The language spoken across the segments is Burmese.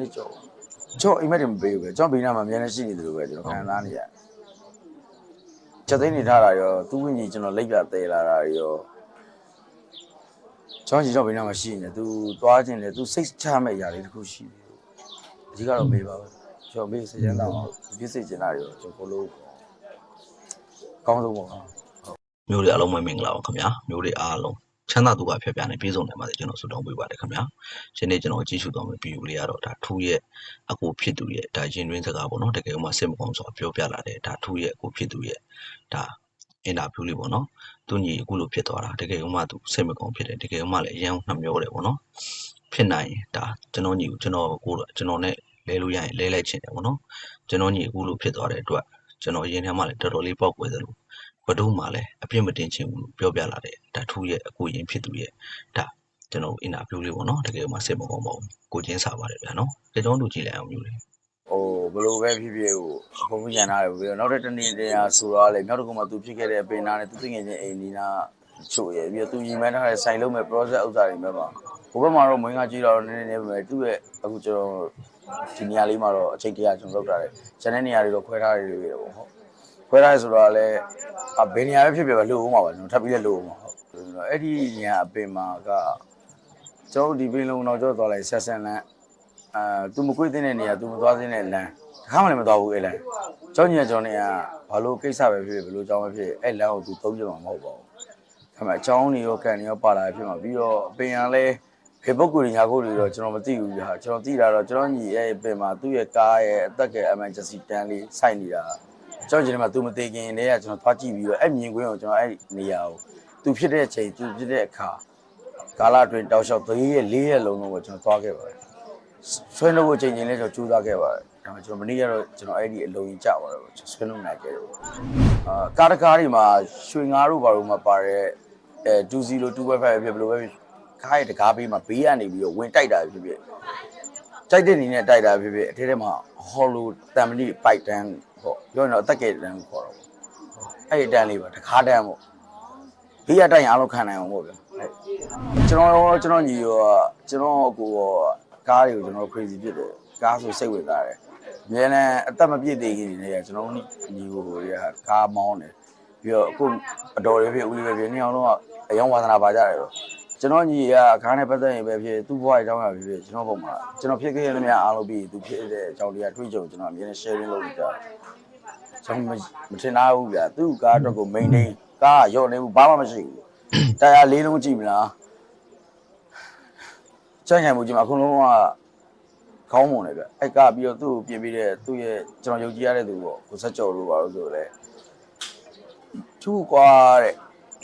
နှစ်ကျော်ကျော်အိမ်မက်တွေမပေးဘူးပဲကျွန်တော်ဘေးနားမှာအများနဲ့ရှိနေတယ်လို့ပဲကျွန်တော်ခံစားနေရတယ်ချက်သိမ်းနေထားတာရောသူ့ဝင်းကြီးကျွန်တော်လက်ပြတဲလာတာရောကျွန်တော်ကြီးတော့ဘေးနားမှာရှိနေတယ်သူသွားခြင်းလေသူစိတ်ချမဲ့အရာလေးတစ်ခုရှိတယ်အကြီးကတော့မေးပါပဲကျွန်တော်မေးစိတ်ချမ်းသာအောင်ပြည့်စိတ်ချင်တာရောကျွန်တော်ဘလို့ကောင်းဆုံးပေါ့နော်မျိုးတွေအားလုံးပဲမင်္ဂလာပါခင်ဗျာမျိုးတွေအားလုံး ချမ်းသာဒုက္ခဖြတ်ပြနေပြည်စုံတယ်မှာကျွန်တော်ဆုတောင်းပေးပါတယ်ခင်ဗျာဒီနေ့ကျွန်တော်ကြည့်ရှုသွားမယ့်ဗီဒီယိုလေးကတော့ဒါထူးရဲ့အကိုဖြစ်သူရဲ့ဒါရင်တွင်းစကားပေါ့နော်တကယ်ကမှစိတ်မကောင်းစွာပြောပြလာတယ်ဒါထူးရဲ့အကိုဖြစ်သူရဲ့ဒါအင်တာဗျူးလေးပေါ့နော်သူညီအခုလိုဖြစ်သွားတာတကယ်ကမှသူစိတ်မကောင်းဖြစ်တယ်တကယ်ကမှလည်းအရန်နှမျောတယ်ပေါ့နော်ဖြစ်နိုင်ရင်ဒါကျွန်တော်ညီကိုကျွန်တော်ကိုကျွန်တော်နဲ့လဲလို့ရရင်လဲလိုက်ချင်တယ်ပေါ့နော်ကျွန်တော်ညီအခုလိုဖြစ်သွားတဲ့အတွက်ကျွန်တော်အရင်ထဲမှာလည်းတော်တော်လေးပောက်ကွယ်သလို ဘဒုမှလည်းအပြစ်မတင်ချင်ဘူးလို့ပြောပြလာတဲ့ဒါထူးရဲ့အကိုရင်ဖြစ်သူရဲ့ဒါကျွန်တော်အင်တာဗျူးလေးပေါ့နော်တကယ်မှစိတ်မကောင်းပါဘူးကိုချင်းစားပါတယ်ဗျာနော်ကျွန်တော်တို့ကြည့်လိုက်အောင်မျိုးလေးဟိုဘယ်လိုပဲဖြစ်ဖြစ်ဟိုအကုန်ပြန်လာတယ်ပြီးတော့နောက်တစ်တနေ့တည်းရာဆိုတော့လေမြောက်တစ်ခုမှသူဖြစ်ခဲ့တဲ့ပင်နာနဲ့သူသိငယ်ချင်းအိမ်နီနာချို့ရဲ့ပြီးတော့သူညီမထားတဲ့ဆိုင်လုံးမဲ့ process ဥစ္စာတွေပဲပါဟိုဘက်မှာတော့မွေးငါကြီးတော့နည်းနည်းနေပဲသူ့ရဲ့အခုကျွန်တော်ဒီနေရာလေးမှာတော့အချိန်တရာကျွန်တော်လောက်တာတယ်ကျန်တဲ့နေရာတွေတော့ခွဲထားရတယ်ပဲပေါ့ဟုတ် ခွဲထားရဆိုတော့လည်းအဘယ်နေရာပဲဖြစ်ဖြစ်ပဲလို့ဦးမှာပါကျွန်တော်ထပ်ပြီးလည်းလို့ဦးမှာဟုတ်အဲ့ဒီနေရာအပင်မှာကကျွန်တော်ဒီပင်လုံးတော့ကြောက်သွားလိုက်ဆက်ဆန်လန်း အာ तू မကွေ့တဲ့နေရာ तू မသွားတဲ့လမ်းတခါမှလည်းမသွားဘူးအဲ့လမ်းကျောင်းကြီးကကျောင်းနေကဘာလို့ကိစ္စပဲဖြစ်ဖြစ်ဘလို့ကျောင်းပဲဖြစ်အဲ့လမ်းကို तू သုံးကြမှာမဟုတ်ပါဘူးဒါပေမဲ့အကျောင်းနေရောကန်နေရောပါလာဖြစ်မှာပြီးတော့အပင်ရလဲဖေပုတ်ကူညာကိုတွေတော့ကျွန်တော်မသိဘူးကြာကျွန်တော်သိတာတော့ကျွန်တော်ညီရဲ့ပင်မှာသူ့ရဲ့ကားရဲ့အသက်က emergency တန်းလေးစိုက်နေတာ ကျွန်တော်ဒီမှာသူမသေးခင်တည်းကကျွန်တော်သွားကြည့်ပြီးတော့အဲ့မြင်ကွင်းကိုကျွန်တော်အဲ့နေရာကိုသူဖြစ်တဲ့အချိန်သူဖြစ်တဲ့အခါကာလအတွင်းတောက်လျှောက်3ရက်4ရက်လုံးလုံးကိုကျွန်တော်သွားခဲ့ပါတယ်ဆွေးနွေးဖို့ချိန်ချင်းလဲကျွန်တော်ကြိုးစားခဲ့ပါတယ်ဒါမှကျွန်တော်မနေ့ကတော့ကျွန်တော်အဲ့ဒီအလုံးကြီးကြပါတော့ကျွန်တော်ဆွေးနွေးနိုင်ခဲ့တယ်အာကားတကားတွေမှာရွှေငါတို့ဘာလို့မှပါတဲ့အဲ20 2.5ပဲဖြစ်ဘယ်လိုပဲဖြစ်ကားရဲ့တကားဘေးမှာဘေးကနေပြီးတော့ဝင်တိုက်တာဖြစ်ဖြစ် တိုက်တဲ့နေနဲ့တိုက်တာဖြစ်ဖြစ်အထဲထဲမှာ hollow တမ်မဏိပိုက်တန်းပေါ့ပြောရင်တော့အသက်ကဲတန်းကိုခေါ်တော့ပေါ့အဲ့ဒီတန်းလေးပါတကားတန်းပေါ့ဘေးရတိုက်ရင်အားလုံးခံနိုင်အောင်ပေါ့ဗျာကျွန်တော်ရောကျွန်တော်ညီရောကျွန်တော်ကိုရောကားတွေကိုကျွန်တော် crazy ဖြစ်တယ်ကားဆိုစိတ်ဝင်စားတယ်အများနဲ့အသက်မပြည့်သေးခင်နေရကျွန်တော်တို့ညီကိုတွေကကားမောင်းတယ်ပြီးတော့အခုအတော်တွေဖြစ်ဦးလေးပဲဖြစ်နေအောင်တော့အယောင်ဝါသနာပါကြတယ်တော့ ကျွန်တော်ညီကကားနဲ့ပတ်သက်ရင်ပဲဖြစ်သူ့ဘဝအကြောင်းအရာဖြစ်ဖြစ်ကျွန်တော်ပုံမှာကျွန်တော်ဖြစ်ခဲ့တဲ့များအားလုံးပြီးသူဖြစ်တဲ့အကြောင်းတွေကတွေးကြုံကျွန်တော်အများနဲ့ sharing လုပ်နေကြတယ်ကျွန်တော်မထင်သားဘူးဗျာသူ့ကားအတွက်ကို maintain ကားရော့နေဘူးဘာမှမရှိဘူးတရားလေးလုံးကြည့်မလားကြိုက်နိုင်မှုကြီးမှာအကုန်လုံးကခေါင်းမုံတယ်ဗျအဲ့ကပြီးတော့သူ့ကိုပြင်ပြီးတဲ့သူ့ရဲ့ကျွန်တော်ယုံကြည်ရတဲ့သူပေါ့ကိုဆက်ကြော်လို့ပါလို့ဆိုတော့လေထူးကွာတဲ့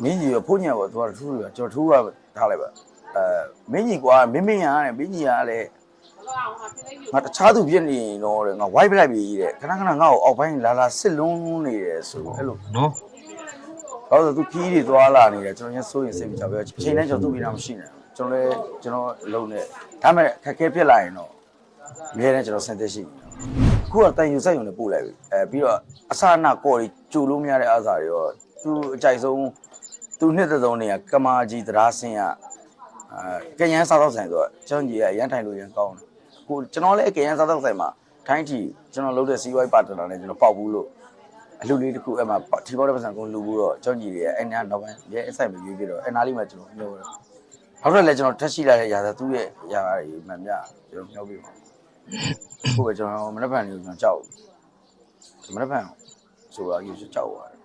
မင်းကြီးရောဖိုးညံပေါ့သူကထူးတယ်ကျွန်တော်ထူးကထားလိုက်ပါအဲမင်းကြီးကွာမင်းမင်းရတဲ့မင်းကြီးကလည်းငါတခြားသူပြစ်နေရင်တော့တဲ့ငါဝိုက်ပလိုက်ပြီတဲ့ခဏခဏငါ့ကိုအောက်ပိုင်းလာလာစစ်လုံးနေတယ်ဆိုအဲ့လိုနော်ဘာလို့လဲသူခီးတွေသွားလာနေတယ်ကျွန်တော်ညစိုးရင်စိတ်မချဘူးအချိန်တိုင်းကျွန်တော်သူ့ပြီးတာမရှိနေဘူးကျွန်တော်လည်းကျွန်တော်အလုံးနဲ့ဒါမဲ့ခက်ခဲဖြစ်လာရင်တော့အများနဲ့ကျွန်တော်ဆင်သက်ရှိနေတယ်အခုကတန်ယူဆက်ယူနေပို့လိုက်ပြီအဲပြီးတော့အစအနကော်တွေကြိုလို့မရတဲ့အားစာတွေရောသူအကြိုက်ဆုံး သူနှစ်သက်ဆုံးနေကကမာကြီးတရားစင်ရအဲကရန်စားတော့ဆိုင်ဆိုတော့ကျွန်တော်ကြီးကရန်ထိုင်လို့ရန်ကောင်းတယ်အခုကျွန်တော်လည်းကရန်စားတော့ဆိုင်မှာထိုင်းထီကျွန်တော်လုပ်တဲ့စီးပွားရေးပါတနာနဲ့ကျွန်တော်ပေါက်ဘူးလို့အလူလေးတစ်ခုအဲ့မှာဒီဘောတဲ့ပတ်စံကိုလူဘူးတော့ကြောင်းကြီးတွေအဲ့နာတော့ပိုင်းရဲအဆိုင်မရွေးပြတော့အဲ့နာလေးမှာကျွန်တော်ပြောတယ်။နောက်တော့လည်းကျွန်တော်ထက်ရှိလာတဲ့ຢာသာသူ့ရဲ့ຢာတွေမှန်မြကျွန်တော်ပြောပြပါခုပဲကျွန်တော်မနှက်ဖန်လေးကိုကျွန်တော်ကြောက်မနှက်ဖန်ဆိုတာကြီးကြောက်ပါတယ်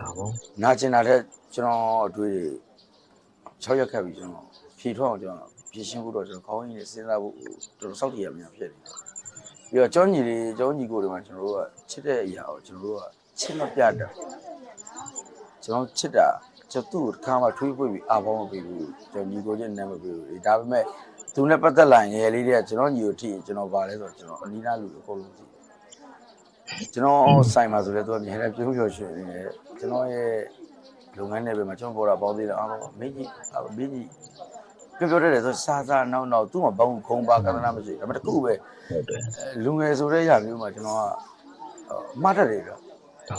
ဒါပေါ့။နာကျင်တာတဲ့ကျွန်တော်အတွေ့တွေ6ရက်ခက်ပြီကျွန်တော်ဖြေထွက်အောင်ကျွန်တော်ဖြည့်ရှင်းဖို့တော့ကျွန်တော်ခေါင်းရင်းနဲ့စဉ်းစားဖို့တော်တော်စောင့်တည်ရများဖြစ်နေတယ်။ပြီးတော့ကျောင်းကြီးတွေကျောင်းကြီးကိုတွေမှာကျွန်တော်တို့ကချစ်တဲ့အရာကိုကျွန်တော်တို့ကချစ်မပြတ်တာကျွန်တော်ချစ်တာကျွန်တော်သူ့ကိုတစ်ခါမှထွေးပွေပြီးအာဘောမပေးဘူးကျွန်တော်ညီကိုချင်းနာမပေးဘူးဒါပေမဲ့သူနဲ့ပတ်သက်လာရင်ငယ်လေးတွေကကျွန်တော်ညီကိုထိရင်ကျွန်တော်ပါလဲဆိုတော့ကျွန်တော်အနီးနားလူအကုန်လုံးသိ ကျွန်တော်ဆိုင်မှာဆိုလဲသူကအများနဲ့ပြုံးဖြော်ရွှင်နေတယ်ကျွန်တော်ရဲ့လုပ်ငန်းနယ်ပယ်မှာကျွန်တော်ပေါ်တာပေါင်းသေးတယ်အားလုံးမင်းကြီးမင်းကြီးပြောပြောတယ်ဆိုစားစားနောက်နောက်သူ့မှာဘောင်းခုံပါကန္တနာမရှိဒါပေမဲ့တခုပဲဟုတ်တယ်အဲလူငယ်ဆိုတဲ့ຢာမျိုးမှာကျွန်တော်ကအော်မှားတတ်တယ်ဗျဒါ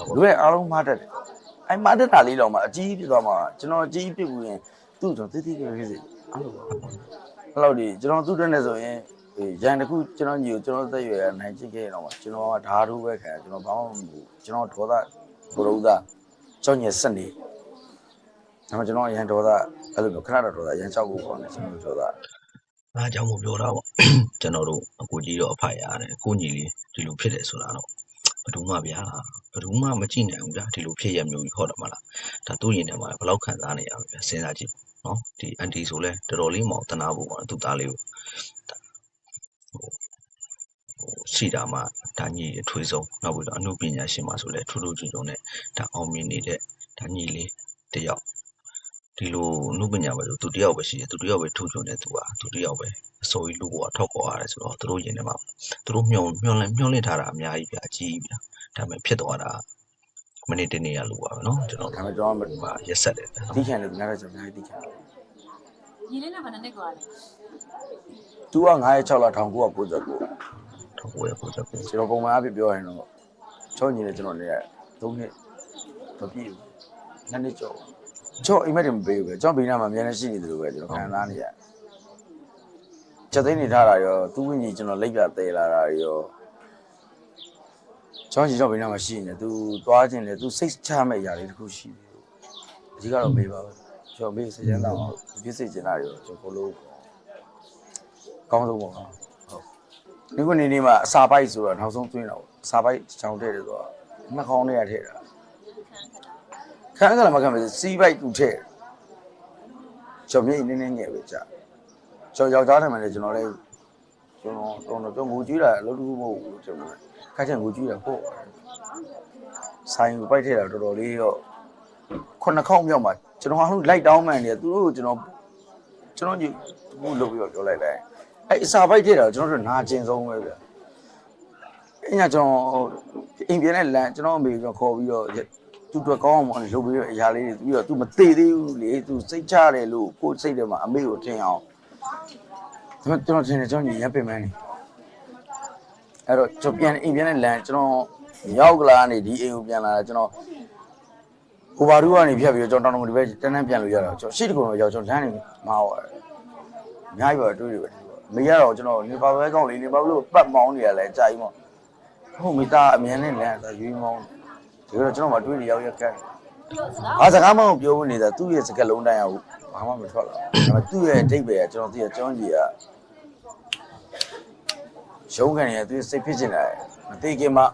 ပေါ့လူရဲ့အားလုံးမှားတတ်တယ်အဲမှားတတ်တာလေးတော့မှအကြီးဖြစ်သွားမှာကျွန်တော်အကြီးဖြစ်ဘူးရင်သူ့ကျွန်တော်တိတိကျကျဖြစ်စေအဲ့လိုပါအဲ့လိုဒီကျွန်တော်သူ့တက်နေဆိုရင်အေး ရန်တစ်ခုကျွန်တော်ညီကိုကျွန်တော်သက်ရွယ်နိုင်ချစ်ခဲ့တော့မှကျွန်တော်ကဓာတ်ထိုးပဲခံကျွန်တော်ဘာမှမဟုတ်ကျွန်တော်ဒေါသဘုရုဒကြောင့်ညက်စနေဒါမှကျွန်တော်ရန်ဒေါသအဲ့လိုမျိုးခဏတော့ဒေါသရန်ချောက်ဖို့ပေါ့နော်ကျွန်တော်ဒေါသအားကြောင့်မို့ပြောတာပေါ့ကျွန်တော်တို့အကူကြီးတော့အဖရတယ်အကူညီလေးဒီလိုဖြစ်တယ်ဆိုတာတော့ဘယ်သူမှဗျာဘယ်သူမှမကြည့်နိုင်ဘူးဗျာဒီလိုဖြစ်ရမျိုးကြီးဟုတ်တယ်မလားဒါသူ့ရင်ထဲမှာဘယ်လောက်ခံစားနေရလဲဗျာစဉ်းစားကြည့်နော်ဒီအန်တီဆိုလဲတော်တော်လေးမောင်တနာဖို့ပေါ့သူ့သားလေးကိုဒါဟိုဟို ရှိတာမှဒါညီအထွေးဆုံးနောက်ပြီးတော့အမှုပညာရှင်မှဆိုလဲထူးထူးချွန်ချွန်နဲ့ဒါအောင်မြင်နေတဲ့ဒါညီလေးတစ်ယောက် ဒီလိုအနုပညာပဲဆိုသူတယောက်ပဲရှိတယ်သူတယောက်ပဲထူးချွန်တဲ့သူอ่ะသူတယောက်ပဲအစိုးရလူဘွားထောက်ပေါ်ရတယ်ဆိုတော့သူတို့ရင်ထဲမှာသူတို့မျောမျောလင့်မျောလင့်ထားတာအများကြီးပြအကြီးပြဒါပေမဲ့ဖြစ်သွားတာမနေ့တနေ့ရလို့ပါပဲเนาะကျွန်တော် ဒါမှကျွန်တော်မ ဒီမှာရက်ဆက်တယ်နော် တိခံတယ်ငါတော့ကျွန်တော်အများကြီးတိခံတယ် ညီလေးနဲ့ဗနနဲ့ကွာလေ သူက9ရက်6လ1999 ထောက်ပေါ်ရပို့ချက်ကိုကျွန်တော်ပုံမှန်အပြပြောရင်တော့ချောညီနဲ့ကျွန်တော်လည်း3နှစ်မပြည့်ဘူးနှစ်နှစ်ကျော်ချောအိမ်မက်တွေမပေးဘူးပဲကျွန်တော်ဘေးနားမှာအများနဲ့ရှိနေတယ်လို့ပဲကျွန်တော်ခံစားနေရတယ်ချက်သိမ်းနေထားတာရောသူ့ဝိညာဉ်ကျွန်တော်လက်ပြသေးလာတာရောချောညီတော့ဘေးနားမှာရှိနေတယ်သူသွားခြင်းလေသူစိတ်ချမဲ့အရာလေးတစ်ခုရှိတယ်အကြီးကတော့မေးပါပဲကျွန်တော်မေးစိတ်ချမ်းသာအောင်ပြည့်စိတ်ချင်တာရောကျွန်တော်ဘလို့ကောင်းဆုံးပေါ့ဟုတ် ဒီခုနေနေမှာအစာပိုက်ဆိုတော့နောက်ဆုံးသွင်းတော့အစာပိုက်ချောင်းတဲ့တယ်ဆိုတော့နှာခေါင်းထဲရထည့်တာခန်းကလည်းမခံမစီးပိုက်သူထည့်ကျော်မြေနည်းနည်းငယ်ပဲကြာကျော်ယောက်ျားတယ်မှာလည်းကျွန်တော်လည်းကျွန်တော်တော့တော့ငိုကြည့်တာအလုပ်တစ်ခုမဟုတ်ဘူးကျွန်တော်ခါချင်ငိုကြည့်တာပို့ဆိုင်ကိုပိုက်ထည့်တာတော်တော်လေးတော့ခုနှစ်ခေါက်မြောက်မှာကျွန်တော်အားလုံးလိုက်တောင်းမှန်နေသူတို့ကိုကျွန်တော်ကျွန်တော်ညီဘူးလုပ်ပြီးတော့ပြောလိုက်လိုက် အဲ့အစာပိုက်ထည့်တာကျွန်တော်တို့နာကျင်ဆုံးပဲဗျအညာကျွန်တော်အိမ်ပြန်တဲ့လမ်းကျွန်တော်အမေကခေါ်ပြီးတော့သူ့အတွက်ကောင်းအောင်လုပ်ပြီးတော့အရာလေးတွေပြီးတော့ तू မသေးသေးဘူးလေ तू စိတ်ချတယ်လို့ကိုယ်စိတ်ထဲမှာအမေကိုထင်အောင်ကျွန်တော်ကျွန်တော်ထင်တယ်ကျွန်တော်ညီရပင်မန်းနေအဲ့တော့ကျွန်တော်ပြန်အိမ်ပြန်တဲ့လမ်းကျွန်တော်ရောက်ကလာနေဒီအိမ်ကိုပြန်လာတာကျွန်တော်ဟိုဘာရူကနေဖြတ်ပြီးတော့ကျွန်တော်တောင်တော်ဒီဘက်တန်းတန်းပြန်လို့ရတော့ကျွန်တော်ရှေ့တကုံတော့ရောက်ကျွန်တော်လမ်းနေမှာဟောတယ်အများကြီးပဲအတွေ့တွေပဲ မေကတော့ကျွန်တော်နေပါပဲကောင်းလေးနေပါဘလို့ပတ်မောင်းနေရလဲကြာကြီးမောဟုတ်မိသားအမြင်နဲ့လမ်းသာရွေးမောင်းဒီတော့ကျွန်တော်မအတွေ့တွေရောက်ရက်ကဲပြောစကားဘာစကားမှမပြောဘူးနေတာသူ့ရဲ့စကလုံးတိုင်းအောင်ဘာမှမထွက်လာဘူးဒါပေမဲ့သူ့ရဲ့အတိတ်ပဲကကျွန်တော်သိရကျွန်တော်ကြီးကရုံးကန်နေရသူစိတ်ဖြစ်နေတာမသိခင်မှမ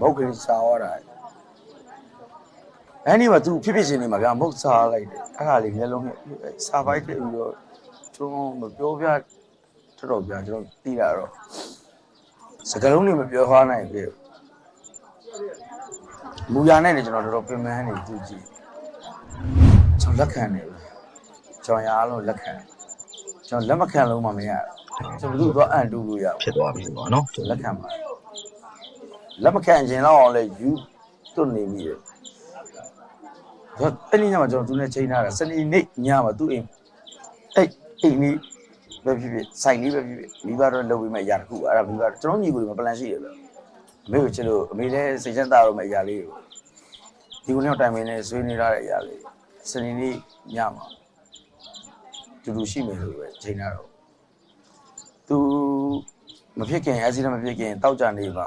ဟုတ်ကလေးစားရတာအဲ့ဒီမှာ तू ဖြစ်ဖြစ်ရှင်နေမှာဗျာမဟုတ်စားလိုက်တယ်အဲ့ဒါလေးမျက်လုံးနဲ့စားပိုက်တယ်ပြီးတော့ကျွန်တော်မပြောပြ တော်တော်ဗျာကျွန်တော်သိတာတော့စကလုံးတွေမပြောသွားနိုင်ပြီမူရနဲ့နေကျွန်တော်တော်တော်ပြင်ပန်းနေသူကြည့်ကျွန်တော်လက်ခံနေပြီကျွန်တော်ရအားလုံးလက်ခံကျွန်တော်လက်မခံလုံးမှမရကျွန်တော်ဘယ်သူတော့အန်တူလို့ရဖြစ်သွားပြီပေါ့နော်လက်ခံပါလက်မခံခြင်းတော့အောင်လဲယူတွတ်နေပြီလေကျွန်တော်အဲ့ဒီညမှာကျွန်တော်သူနဲ့ချိန်ထားတာစနေနေ့ညမှာသူ့အိမ်အဲ့အိမ်នេះ ပဲဖြစ်ဖြစ်ဆိုင်လေးပဲဖြစ်ဖြစ်မိဘတော့လုပ်ပြီးမှအရာတစ်ခုအဲ့ဒါမိဘကျွန်တော်ညီကိုတွေမှာပလန်ရှိတယ်ဗျအမေကိုချစ်လို့အမေလည်းစိတ်ချမ်းသာတော့မှအရာလေးကိုဒီကုန်းရောက်တိုင်မင်းနဲ့ဆွေးနေရတဲ့အရာလေးစနေနေ့ညမှာတူတူရှိမယ်လို့ပဲချိန်ထားတော့သူမဖြစ်ခင်အစီအမဖြစ်ခင်တောက်ကြနေပါ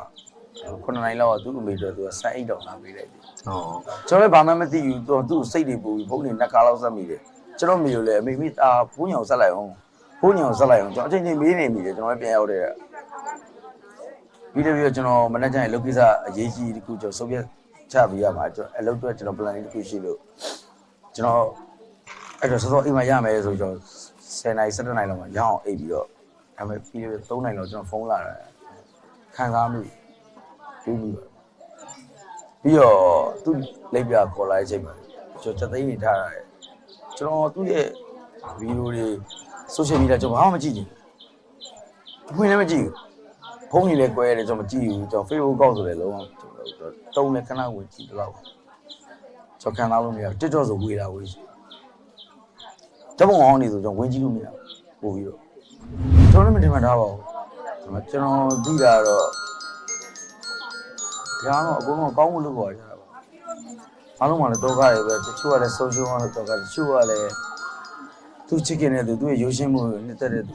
ခုနှစ်နိုင်လောက်ကသူ့အမေတို့သူကစိုက်အိတ်တော်လာပေးလိုက်တယ်ဟောကျွန်တော်လည်းဘာမှမသိဘူးသူသူ့စိတ်တွေပူပြီးဖုန်းတွေနှစ်ကားလောက်ဆက်မိတယ်ကျွန်တော်မေကိုလည်းအမေမိအာဖုန်းညောင်ဆက်လိုက်အောင် ဖုန်းညောင်ဆက်လိုက်အောင်ကျွန်တော်အချိန်ချင်းမေးနေမိတယ်ကျွန်တော်လည်းပြန်ရောက်တယ်ပြီးတော့ပြီးတော့ကျွန်တော်မနေ့ကျရင်လုပ်ကိစ္စအရေးကြီးတစ်ခုကျွန်တော်ဆုံးဖြတ်ချပြီးရမှာကျွန်တော်အလုပ်အတွက်ကျွန်တော် plan လေးတစ်ခုရှိလို့ကျွန်တော်အဲ့တော့စောစောအိမ်မှာရမယ်ဆိုကျွန်တော်10နိုင်17နိုင်လောက်မှာရအောင်အိပ်ပြီးတော့ဒါပေမဲ့ပြီးတော့3နိုင်လောက်ကျွန်တော်ဖုန်းလာတယ်ခံစားမှုပြီးပြီပါပြီးတော့သူ့လက်ပြခေါ်လာတဲ့အချိန်မှာကျွန်တော်ချက်သိမ်းနေထားရတယ်ကျွန်တော်သူ့ရဲ့ဗီဒီယိုတွေ social media ကျွန်တော်ဘာမှမကြည့်ချင်ဘူးဖွင့်လည်းမကြည့်ဘူးဖုန်းကြီးလည်းကွဲရတယ်ကျွန်တော်မကြည့်ဘူးကျွန်တော် Facebook ကောက်ဆိုလည်းလုံးဝကျွန်တော်တုံးလည်းခဏဝင်ကြည့်တော့ကျွန်တော်ခံစားလို့မရဘူးတက်ကြော့ဆိုဝေးတာဝေးရှိတပုံအောင်နေဆိုကျွန်တော်ဝင်ကြည့်လို့မရဘူးပို့ပြီးတော့ကျွန်တော်လည်းမတင်မှတ်ထားပါဘူးကျွန်တော်သိတာတော့ဒါတော့အကုန်လုံးကောင်းမှုလုပ်ပေါ်ကြတာပါအားလုံးကလည်းတော့ကားရပဲတချို့ကလည်း social ကတော့တော့ကားတချို့ကလည်း သူချစ်ခင်တဲ့သူသူ့ရဲ့ရိုးရှင်းမှုနဲ့တက်တဲ့သူ